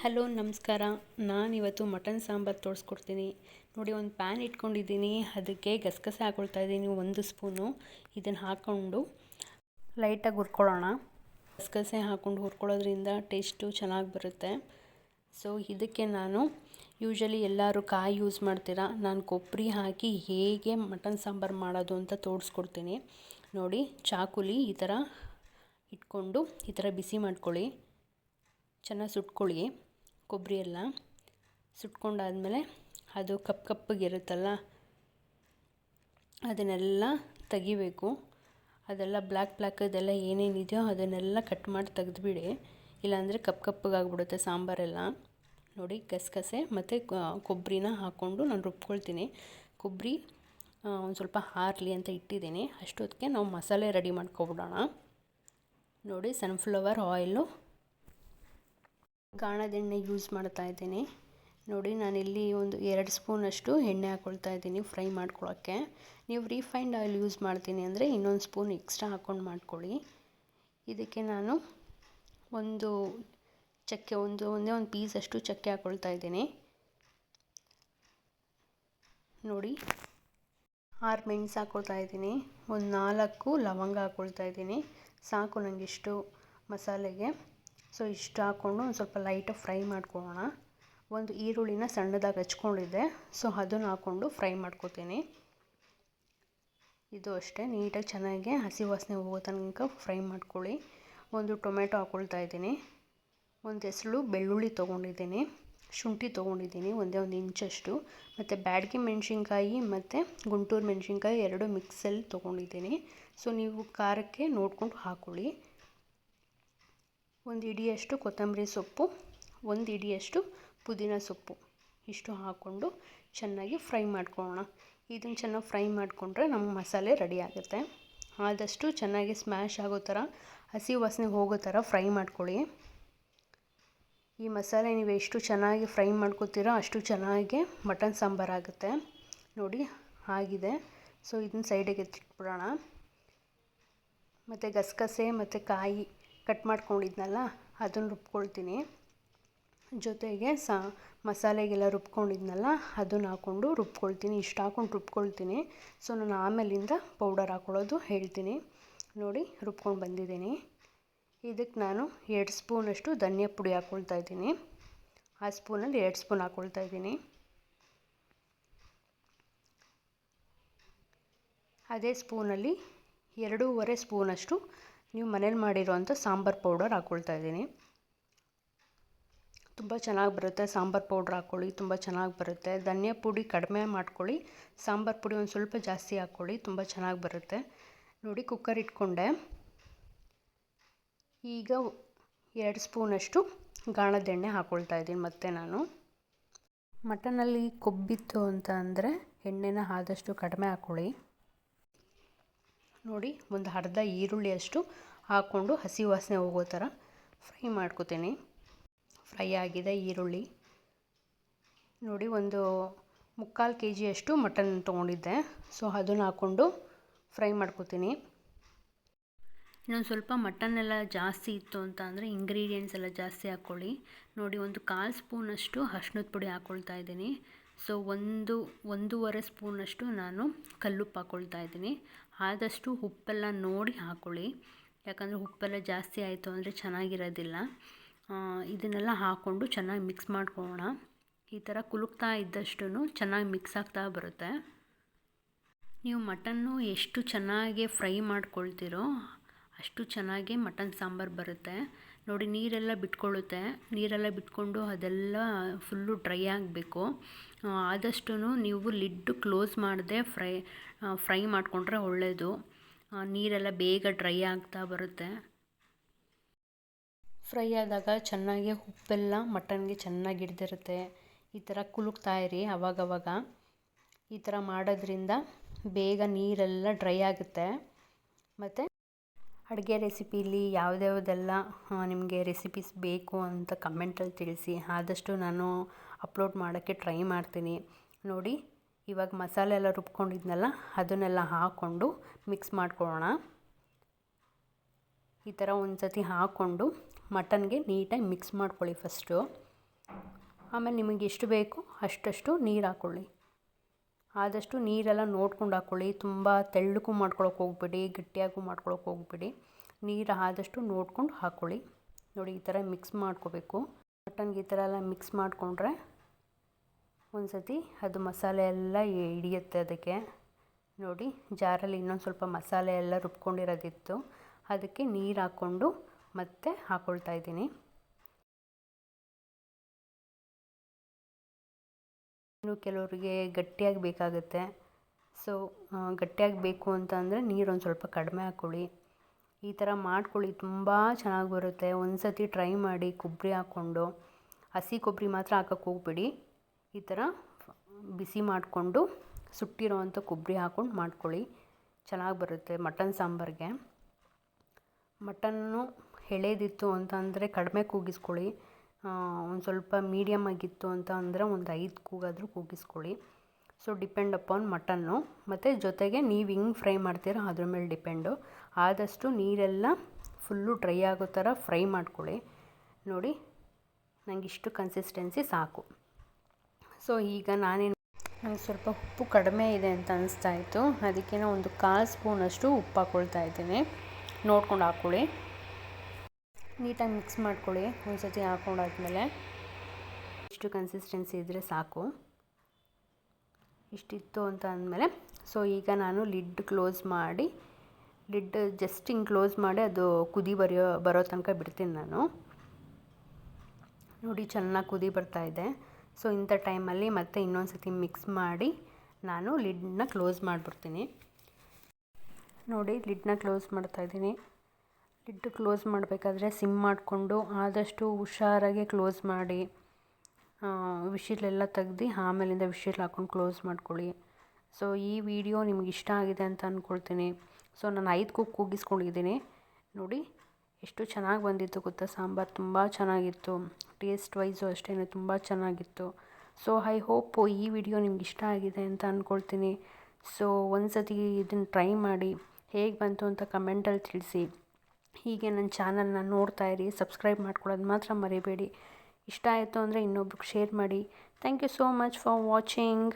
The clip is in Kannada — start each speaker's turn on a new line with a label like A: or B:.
A: ಹಲೋ, ನಮಸ್ಕಾರ. ನಾನಿವತ್ತು ಮಟನ್ ಸಾಂಬಾರು ತೋರಿಸ್ಕೊಡ್ತೀನಿ. ನೋಡಿ, ಒಂದು ಪ್ಯಾನ್ ಇಟ್ಕೊಂಡಿದ್ದೀನಿ. ಅದಕ್ಕೆ ಗಸಗಸೆ ಹಾಕೊಳ್ತಾ ಇದ್ದೀನಿ, ಒಂದು ಸ್ಪೂನು. ಇದನ್ನು ಹಾಕ್ಕೊಂಡು ಲೈಟಾಗಿ ಹುರ್ಕೊಳ್ಳೋಣ. ಗಸಗಸೆ ಹಾಕ್ಕೊಂಡು ಹುರ್ಕೊಳ್ಳೋದ್ರಿಂದ ಟೇಸ್ಟು ಚೆನ್ನಾಗಿ ಬರುತ್ತೆ. ಸೊ ಇದಕ್ಕೆ ನಾನು ಯೂಶಲಿ ಎಲ್ಲರೂ ಕಾಯಿ ಯೂಸ್ ಮಾಡ್ತೀರಾ? ನಾನು ಕೊಬ್ಬರಿ ಹಾಕಿ ಹೇಗೆ ಮಟನ್ ಸಾಂಬಾರು ಮಾಡೋದು ಅಂತ ತೋರಿಸ್ಕೊಡ್ತೀನಿ. ನೋಡಿ, ಚಾಕುಲಿ ಈ ಥರ ಇಟ್ಕೊಂಡು ಈ ಥರ ಬಿಸಿ ಮಾಡ್ಕೊಳ್ಳಿ. ಚೆನ್ನಾಗಿ ಸುಟ್ಕೊಳ್ಳಿ. ಕೊಬ್ಬರಿ ಎಲ್ಲ ಸುಟ್ಕೊಂಡಾದಮೇಲೆ ಅದು ಕಪ್ಪು ಕಪ್ಪಗಿರುತ್ತಲ್ಲ, ಅದನ್ನೆಲ್ಲ ತೆಗಿಬೇಕು. ಅದೆಲ್ಲ ಬ್ಲ್ಯಾಕ್ ಬ್ಲ್ಯಾಕ್ ಅದೆಲ್ಲ ಏನೇನಿದೆಯೋ ಅದನ್ನೆಲ್ಲ ಕಟ್ ಮಾಡಿ ತೆಗೆದುಬಿಡಿ. ಇಲ್ಲಾಂದರೆ ಕಪ್ಪು ಕಪ್ಪಗಾಗ್ಬಿಡುತ್ತೆ ಸಾಂಬಾರೆಲ್ಲ. ನೋಡಿ, ಗಸಗಸೆ ಮತ್ತು ಕೊಬ್ಬರಿನ ಹಾಕ್ಕೊಂಡು ನಾನು ರುಬ್ಕೊಳ್ತೀನಿ. ಕೊಬ್ಬರಿ ಒಂದು ಸ್ವಲ್ಪ ಹಾರಲಿ ಅಂತ ಇಟ್ಟಿದ್ದೀನಿ. ಅಷ್ಟೊತ್ತಿಗೆ ನಾವು ಮಸಾಲೆ ರೆಡಿ ಮಾಡ್ಕೊಬಿಡೋಣ. ನೋಡಿ, ಸನ್ಫ್ಲವರ್ ಆಯಿಲು ಗಾಣದೆಣ್ಣೆ ಯೂಸ್ ಮಾಡ್ತಾ ಇದ್ದೀನಿ. ನೋಡಿ, ನಾನಿಲ್ಲಿ ಒಂದು ಎರಡು ಸ್ಪೂನಷ್ಟು ಎಣ್ಣೆ ಹಾಕ್ಕೊಳ್ತಾ ಇದ್ದೀನಿ ಫ್ರೈ ಮಾಡ್ಕೊಳ್ಳೋಕ್ಕೆ. ನೀವು ರೀಫೈಂಡ್ ಆಯಿಲ್ ಯೂಸ್ ಮಾಡ್ತೀನಿ ಅಂದರೆ ಇನ್ನೊಂದು ಸ್ಪೂನ್ ಎಕ್ಸ್ಟ್ರಾ ಹಾಕ್ಕೊಂಡು ಮಾಡ್ಕೊಳ್ಳಿ. ಇದಕ್ಕೆ ನಾನು ಒಂದು ಚಕ್ಕೆ, ಒಂದು, ಒಂದೇ ಒಂದು ಪೀಸಷ್ಟು ಚಕ್ಕೆ ಹಾಕ್ಕೊಳ್ತಾ ಇದ್ದೀನಿ. ನೋಡಿ, ಆರು ಮೆಣಸು ಹಾಕ್ಕೊಳ್ತಾ ಇದ್ದೀನಿ. ಒಂದು ನಾಲ್ಕು ಲವಂಗ ಹಾಕ್ಕೊಳ್ತಾ ಇದ್ದೀನಿ. ಸಾಕು ನನಗಿಷ್ಟು ಮಸಾಲೆಗೆ. ಸೊ ಇಷ್ಟು ಹಾಕ್ಕೊಂಡು ಒಂದು ಸ್ವಲ್ಪ ಲೈಟಾಗಿ ಫ್ರೈ ಮಾಡ್ಕೊಳ್ಳೋಣ. ಒಂದು ಈರುಳ್ಳಿನ ಸಣ್ಣದಾಗಿ ಹಚ್ಕೊಂಡಿದ್ದೆ. ಸೊ ಅದನ್ನು ಹಾಕ್ಕೊಂಡು ಫ್ರೈ ಮಾಡ್ಕೋತೀನಿ. ಇದು ಅಷ್ಟೇ, ನೀಟಾಗಿ ಚೆನ್ನಾಗಿ ಹಸಿ ವಾಸನೆ ಹೋಗೋ ತನಕ ಫ್ರೈ ಮಾಡ್ಕೊಳ್ಳಿ. ಒಂದು ಟೊಮೆಟೊ ಹಾಕ್ಕೊಳ್ತಾ ಇದ್ದೀನಿ. ಒಂದು ಹೆಸಳು ಬೆಳ್ಳುಳ್ಳಿ ತೊಗೊಂಡಿದ್ದೀನಿ. ಶುಂಠಿ ತೊಗೊಂಡಿದ್ದೀನಿ, ಒಂದೇ ಒಂದು ಇಂಚಷ್ಟು ಮತ್ತು ಬ್ಯಾಡಗಿ ಮೆಣಸಿನ್ಕಾಯಿ ಮತ್ತು ಗುಂಟೂರು ಮೆಣಸಿನ್ಕಾಯಿ ಎರಡು ಮಿಕ್ಸಲ್ಲಿ ತೊಗೊಂಡಿದ್ದೀನಿ. ಸೊ ನೀವು ಖಾರಕ್ಕೆ ನೋಡಿಕೊಂಡು ಹಾಕ್ಕೊಳ್ಳಿ ಒಂದು ಇಡಿಯಷ್ಟು ಕೊತ್ತಂಬರಿ ಸೊಪ್ಪು, ಒಂದು ಇಡಿಯಷ್ಟು ಪುದೀನ ಸೊಪ್ಪು. ಇಷ್ಟು ಹಾಕ್ಕೊಂಡು ಚೆನ್ನಾಗಿ ಫ್ರೈ ಮಾಡ್ಕೊಳ್ಳೋಣ. ಇದನ್ನು ಚೆನ್ನಾಗಿ ಫ್ರೈ ಮಾಡಿಕೊಂಡ್ರೆ ನಮ್ಮ ಮಸಾಲೆ ರೆಡಿ ಆಗುತ್ತೆ. ಆದಷ್ಟು ಚೆನ್ನಾಗಿ ಸ್ಮ್ಯಾಶ್ ಆಗೋ ಥರ, ಹಸಿ ವಾಸನೆ ಹೋಗೋ ಥರ ಫ್ರೈ ಮಾಡ್ಕೊಳ್ಳಿ. ಈ ಮಸಾಲೆ ನೀವು ಎಷ್ಟು ಚೆನ್ನಾಗಿ ಫ್ರೈ ಮಾಡ್ಕೋತೀರೋ ಅಷ್ಟು ಚೆನ್ನಾಗಿ ಮಟನ್ ಸಾಂಬಾರು ಆಗುತ್ತೆ. ನೋಡಿ, ಆಗಿದೆ. ಸೊ, ಇದನ್ನ ಸೈಡಿಗೆ ಎತ್ತಿಟ್ಬಿಡೋಣ. ಮತ್ತು ಗಸಗಸೆ, ಮತ್ತು ಕಾಯಿ ಕಟ್ ಮಾಡ್ಕೊಂಡಿದ್ನಲ್ಲ, ಅದನ್ನು ರುಬ್ಕೊಳ್ತೀನಿ. ಜೊತೆಗೆ ಸಾ, ಮಸಾಲೆಗೆಲ್ಲ ರುಬ್ಕೊಂಡಿದ್ನಲ್ಲ, ಅದನ್ನು ಹಾಕ್ಕೊಂಡು ರುಬ್ಕೊಳ್ತೀನಿ. ಇಷ್ಟು ಹಾಕ್ಕೊಂಡು ರುಬ್ಕೊಳ್ತೀನಿ. ಸೊ, ನಾನು ಆಮೇಲಿಂದ ಪೌಡರ್ ಹಾಕ್ಕೊಳ್ಳೋದು ಹೇಳ್ತೀನಿ. ನೋಡಿ, ರುಬ್ಕೊಂಡು ಬಂದಿದ್ದೀನಿ. ಇದಕ್ಕೆ ನಾನು ಎರಡು ಸ್ಪೂನಷ್ಟು ಧನಿಯಾ ಪುಡಿ ಹಾಕ್ಕೊಳ್ತಾ ಇದ್ದೀನಿ. ಆ ಸ್ಪೂನಲ್ಲಿ ಎರಡು ಸ್ಪೂನ್ ಹಾಕ್ಕೊಳ್ತಾ ಇದ್ದೀನಿ. ಅದೇ ಸ್ಪೂನಲ್ಲಿ ಎರಡೂವರೆ ಸ್ಪೂನಷ್ಟು ನೀವು ಮನೇಲಿ ಮಾಡಿರೋವಂಥ ಸಾಂಬಾರು ಪೌಡರ್ ಹಾಕ್ಕೊಳ್ತಾ ಇದ್ದೀನಿ. ತುಂಬ ಚೆನ್ನಾಗಿ ಬರುತ್ತೆ ಸಾಂಬಾರು ಪೌಡ್ರ್ ಹಾಕ್ಕೊಳ್ಳಿ ತುಂಬ ಚೆನ್ನಾಗಿ ಬರುತ್ತೆ. ಧನಿಯಾ ಪುಡಿ ಕಡಿಮೆ ಮಾಡ್ಕೊಳ್ಳಿ, ಸಾಂಬಾರು ಪುಡಿ ಒಂದು ಸ್ವಲ್ಪ ಜಾಸ್ತಿ ಹಾಕ್ಕೊಳ್ಳಿ ತುಂಬ ಚೆನ್ನಾಗಿ ಬರುತ್ತೆ. ನೋಡಿ ಕುಕ್ಕರ್ ಇಟ್ಕೊಂಡೆ. ಈಗ ಎರಡು ಸ್ಪೂನಷ್ಟು ಗಾಣದ ಎಣ್ಣೆ ಹಾಕ್ಕೊಳ್ತಾ ಇದ್ದೀನಿ ಮತ್ತೆ ನಾನು. ಮಟನಲ್ಲಿ ಕೊಬ್ಬಿತ್ತು ಅಂತ ಅಂದರೆ ಎಣ್ಣೆನ ಆದಷ್ಟು ಕಡಿಮೆ ಹಾಕ್ಕೊಳ್ಳಿ ನೋಡಿ, ಒಂದು ಅರ್ಧ ಈರುಳ್ಳಿಯಷ್ಟು ಹಾಕ್ಕೊಂಡು ಹಸಿ ವಾಸನೆ ಹೋಗೋ ಥರ ಫ್ರೈ ಮಾಡ್ಕೋತೀನಿ. ಫ್ರೈ ಆಗಿದೆ ಈರುಳ್ಳಿ. ನೋಡಿ, ಒಂದು ಮುಕ್ಕಾಲು ಕೆ ಜಿಯಷ್ಟು ಮಟನ್ ತೊಗೊಂಡಿದ್ದೆ. ಸೊ, ಅದನ್ನು ಹಾಕ್ಕೊಂಡು ಫ್ರೈ ಮಾಡ್ಕೋತೀನಿ. ಇನ್ನೊಂದು ಸ್ವಲ್ಪ ಮಟನ್ ಎಲ್ಲ ಜಾಸ್ತಿ ಇತ್ತು ಅಂತ ಅಂದರೆ ಇಂಗ್ರೀಡಿಯೆಂಟ್ಸ್ ಎಲ್ಲ ಜಾಸ್ತಿ ಹಾಕ್ಕೊಳ್ಳಿ ನೋಡಿ, ಒಂದು ಕಾಲು ಸ್ಪೂನಷ್ಟು ಅರ್ಶಿನದ ಪುಡಿ ಹಾಕ್ಕೊಳ್ತಾ ಇದ್ದೀನಿ. ಸೊ, ಒಂದು, ಒಂದೂವರೆ ಸ್ಪೂನಷ್ಟು ನಾನು ಕಲ್ಲುಪ್ಪು ಹಾಕ್ಕೊಳ್ತಾ ಇದ್ದೀನಿ. ಆದಷ್ಟು ಉಪ್ಪೆಲ್ಲ ನೋಡಿ ಹಾಕ್ಕೊಳ್ಳಿ ಯಾಕಂದರೆ ಉಪ್ಪೆಲ್ಲ ಜಾಸ್ತಿ ಆಯಿತು ಅಂದರೆ ಚೆನ್ನಾಗಿರೋದಿಲ್ಲ. ಇದನ್ನೆಲ್ಲ ಹಾಕ್ಕೊಂಡು ಚೆನ್ನಾಗಿ ಮಿಕ್ಸ್ ಮಾಡ್ಕೊಳ್ಳೋಣ. ಈ ಥರ ಕುಲುಕ್ತಾ ಇದ್ದಷ್ಟು ಚೆನ್ನಾಗಿ ಮಿಕ್ಸ್ ಆಗ್ತಾ ಬರುತ್ತೆ. ನೀವು ಮಟನ್ನು ಎಷ್ಟು ಚೆನ್ನಾಗಿ ಫ್ರೈ ಮಾಡ್ಕೊಳ್ತೀರೋ ಅಷ್ಟು ಚೆನ್ನಾಗಿ ಮಟನ್ ಸಾಂಬಾರು ಬರುತ್ತೆ. ನೋಡಿ, ನೀರೆಲ್ಲ ಬಿಟ್ಕೊಳ್ಳುತ್ತೆ. ನೀರೆಲ್ಲ ಬಿಟ್ಕೊಂಡು ಅದೆಲ್ಲ ಫುಲ್ಲು ಡ್ರೈ ಆಗಬೇಕು. ಆದಷ್ಟು ನೀವು ಲಿಡ್ಡು ಕ್ಲೋಸ್ ಮಾಡದೆ ಫ್ರೈ ಫ್ರೈ ಮಾಡಿಕೊಂಡ್ರೆ ಒಳ್ಳೆಯದು ನೀರೆಲ್ಲ ಬೇಗ ಡ್ರೈ ಆಗ್ತಾ ಬರುತ್ತೆ. ಫ್ರೈ ಆದಾಗ ಚೆನ್ನಾಗಿ ಉಪ್ಪೆಲ್ಲ ಮಟನ್ಗೆ ಚೆನ್ನಾಗಿ ಹಿಡ್ದಿರುತ್ತೆ. ಈ ಥರ ಕುಲುಕ್ತಾ ಇರಿ ಅವಾಗವಾಗ. ಈ ಥರ ಮಾಡೋದ್ರಿಂದ ಬೇಗ ನೀರೆಲ್ಲ ಡ್ರೈ ಆಗುತ್ತೆ. ಮತ್ತು ಅಡುಗೆ ರೆಸಿಪಿಲಿ ಯಾವುದ್ಯಾವುದೆಲ್ಲ ನಿಮಗೆ ರೆಸಿಪೀಸ್ ಬೇಕು ಅಂತ ಕಮೆಂಟಲ್ಲಿ ತಿಳಿಸಿ. ಆದಷ್ಟು ನಾನು ಅಪ್ಲೋಡ್ ಮಾಡೋಕ್ಕೆ ಟ್ರೈ ಮಾಡ್ತೀನಿ. ನೋಡಿ ಇವಾಗ ಮಸಾಲೆ ಎಲ್ಲ ರುಬ್ಕೊಂಡಿದ್ನಲ್ಲ, ಅದನ್ನೆಲ್ಲ ಹಾಕ್ಕೊಂಡು ಮಿಕ್ಸ್ ಮಾಡ್ಕೊಳ್ಳೋಣ. ಈ ಥರ ಒಂದು ಸತಿ ಹಾಕ್ಕೊಂಡು ಮಟನ್ಗೆ ನೀಟಾಗಿ ಮಿಕ್ಸ್ ಮಾಡ್ಕೊಳ್ಳಿ ಫಸ್ಟು ಆಮೇಲೆ ನಿಮಗೆ ಎಷ್ಟು ಬೇಕು ಅಷ್ಟಷ್ಟು ನೀರು ಹಾಕ್ಕೊಳ್ಳಿ. ಆದಷ್ಟು ನೀರೆಲ್ಲ ನೋಡ್ಕೊಂಡು ಹಾಕ್ಕೊಳ್ಳಿ. ತುಂಬ ತೆಳ್ಳಗೂ ಮಾಡ್ಕೊಳಕ್ಕೆ ಹೋಗ್ಬೇಡಿ, ಗಟ್ಟಿಯಾಗೂ ಮಾಡ್ಕೊಳಕ್ಕೆ ಹೋಗ್ಬೇಡಿ. ನೀರು ಆದಷ್ಟು ನೋಡ್ಕೊಂಡು ಹಾಕ್ಕೊಳ್ಳಿ. ನೋಡಿ, ಈ ಥರ ಮಿಕ್ಸ್ ಮಾಡ್ಕೋಬೇಕು. ಮಟನ್ಗೆ ಈ ಥರ ಎಲ್ಲ ಮಿಕ್ಸ್ ಮಾಡಿಕೊಂಡ್ರೆ ಒಂದು ಸತಿ ಅದು ಮಸಾಲೆ ಎಲ್ಲ ಹಿಡಿಯುತ್ತೆ ಅದಕ್ಕೆ. ನೋಡಿ, ಜಾರಲ್ಲಿ ಇನ್ನೊಂದು ಸ್ವಲ್ಪ ಮಸಾಲೆ ಎಲ್ಲ ರುಬ್ಕೊಂಡಿರೋದಿತ್ತು. ಅದಕ್ಕೆ ನೀರು ಹಾಕ್ಕೊಂಡು ಮತ್ತೆ ಹಾಕ್ಕೊಳ್ತಾ ಇದ್ದೀನಿ. ಇನ್ನು ಕೆಲವರಿಗೆ ಗಟ್ಟಿಯಾಗಿ ಬೇಕಾಗುತ್ತೆ. ಸೊ ಗಟ್ಟಿಯಾಗಿ ಬೇಕು ಅಂತ ಅಂದರೆ ನೀರು ಒಂದು ಸ್ವಲ್ಪ ಕಡಿಮೆ ಹಾಕ್ಕೊಳ್ಳಿ ಈ ಥರ ಮಾಡ್ಕೊಳ್ಳಿ, ತುಂಬ ಚೆನ್ನಾಗಿ ಬರುತ್ತೆ. ಒಂದು ಸತಿ ಟ್ರೈ ಮಾಡಿ ಕೊಬ್ಬರಿ ಹಾಕ್ಕೊಂಡು ಹಸಿ ಕೊಬ್ಬರಿ ಮಾತ್ರ ಹಾಕಕ್ಕೆ ಹೋಗ್ಬೇಡಿ. ಈ ಥರ ಬಿಸಿ ಮಾಡಿಕೊಂಡು ಸುಟ್ಟಿರೋವಂಥ ಕೊಬ್ಬರಿ ಹಾಕ್ಕೊಂಡು ಮಾಡ್ಕೊಳ್ಳಿ. ಚೆನ್ನಾಗಿ ಬರುತ್ತೆ ಮಟನ್ ಸಾಂಬಾರಿಗೆ. ಮಟನ್ನು ಎಳೆದಿತ್ತು ಅಂತ ಅಂದರೆ ಕಡಿಮೆ ಕೂಗಿಸ್ಕೊಳ್ಳಿ. ಒಂದು ಸ್ವಲ್ಪ ಮೀಡಿಯಮ್ ಆಗಿತ್ತು ಅಂತ ಅಂದರೆ ಒಂದು ಐದು ಕೂಗಾದರೂ ಕೂಗಿಸ್ಕೊಳ್ಳಿ. So depend upon mutton. ಮತ್ತು ಜೊತೆಗೆ ನೀವು ಹಿಂಗೆ ಫ್ರೈ ಮಾಡ್ತೀರೋ ಅದ್ರ ಮೇಲೆ ಡಿಪೆಂಡು ಆದಷ್ಟು ನೀರೆಲ್ಲ ಫುಲ್ಲು ಡ್ರೈ ಆಗೋ ಥರ ಫ್ರೈ ಮಾಡ್ಕೊಳ್ಳಿ. ನೋಡಿ ನನಗಿಷ್ಟು ಕನ್ಸಿಸ್ಟೆನ್ಸಿ ಸಾಕು. ಸೊ ಈಗ ನಾನೇನು ನನಗೆ ಸ್ವಲ್ಪ ಉಪ್ಪು ಕಡಿಮೆ ಇದೆ ಅಂತ ಅನಿಸ್ತಾ ಇತ್ತು. ಅದಕ್ಕೆ ಒಂದು ಕಾಲು ಸ್ಪೂನಷ್ಟು ಉಪ್ಪು ಹಾಕ್ಕೊಳ್ತಾ ಇದ್ದೀನಿ. ನೋಡ್ಕೊಂಡು ಹಾಕ್ಕೊಳ್ಳಿ. ನೀಟಾಗಿ ಮಿಕ್ಸ್ ಮಾಡ್ಕೊಳ್ಳಿ. ಒಂದು ಸತಿ ಹಾಕ್ಕೊಂಡಾದ್ಮೇಲೆ ಇಷ್ಟು ಕನ್ಸಿಸ್ಟೆನ್ಸಿ ಇದ್ದರೆ ಸಾಕು. ಇಷ್ಟಿತ್ತು ಅಂತ ಅಂದಮೇಲೆ, ಸೊ ಈಗ ನಾನು ಲಿಡ್ ಕ್ಲೋಸ್ ಮಾಡಿ, ಲಿಡ್ ಜಸ್ಟ್ ಹಿಂಗೆ ಕ್ಲೋಸ್ ಮಾಡಿ ಅದು ಕುದಿ ಬರೆಯೋ, ಬರೋ ತನಕ ಬಿಡ್ತೀನಿ ನಾನು. ನೋಡಿ, ಚೆನ್ನಾಗಿ ಕುದಿ ಬರ್ತಾ ಇದೆ. ಸೊ ಇಂಥ ಟೈಮಲ್ಲಿ ಮತ್ತೆ ಇನ್ನೊಂದು ಸತಿ ಮಿಕ್ಸ್ ಮಾಡಿ ನಾನು ಲಿಡ್ನ ಕ್ಲೋಸ್ ಮಾಡಿಬಿಡ್ತೀನಿ. ನೋಡಿ, ಲಿಡ್ನ ಕ್ಲೋಸ್ ಮಾಡ್ತಾಯಿದ್ದೀನಿ ಲಿಡ್ ಕ್ಲೋಸ್ ಮಾಡಬೇಕಾದ್ರೆ ಸಿಮ್ ಮಾಡಿಕೊಂಡು ಆದಷ್ಟು ಹುಷಾರಾಗಿ ಕ್ಲೋಸ್ ಮಾಡಿ ವಿಶಿಲೆಲ್ಲ ತೆಗ್ದು ಆಮೇಲಿಂದ ವಿಶಿಲ್ ಹಾಕ್ಕೊಂಡು ಕ್ಲೋಸ್ ಮಾಡ್ಕೊಳ್ಳಿ. ಸೊ, ಈ ವಿಡಿಯೋ ನಿಮ್ಗೆ ಇಷ್ಟ ಆಗಿದೆ ಅಂತ ಅಂದ್ಕೊಳ್ತೀನಿ ಸೊ, ನಾನು ಐದು ಕುಕ್ ಕೂಗಿಸ್ಕೊಂಡಿದ್ದೀನಿ. ನೋಡಿ ಎಷ್ಟು ಚೆನ್ನಾಗಿ ಬಂದಿತ್ತು ಗೊತ್ತಾ ಸಾಂಬಾರು? ತುಂಬ ಚೆನ್ನಾಗಿತ್ತು. ಟೇಸ್ಟ್ ವೈಸು ಅಷ್ಟೇ ತುಂಬ ಚೆನ್ನಾಗಿತ್ತು. ಸೊ ಐ ಹೋಪ್ ಈ ವಿಡಿಯೋ ನಿಮ್ಗೆ ಇಷ್ಟ ಆಗಿದೆ ಅಂತ ಅಂದ್ಕೊಳ್ತೀನಿ ಸೊ ಒಂದು ಸತಿ ಇದನ್ನು ಟ್ರೈ ಮಾಡಿ ಹೇಗೆ ಬಂತು ಅಂತ ಕಮೆಂಟಲ್ಲಿ ತಿಳಿಸಿ. ಹೀಗೆ ನನ್ನ ಚಾನಲ್ನ ನೋಡ್ತಾ ಇರಿ ಸಬ್ಸ್ಕ್ರೈಬ್ ಮಾಡ್ಕೊಳ್ಳೋದು ಮಾತ್ರ ಮರಿಬೇಡಿ. ಇಷ್ಟ ಆಯಿತು ಅಂದರೆ ಇನ್ನೊಬ್ರಿಗೆ ಶೇರ್ ಮಾಡಿ. Thank you so much for watching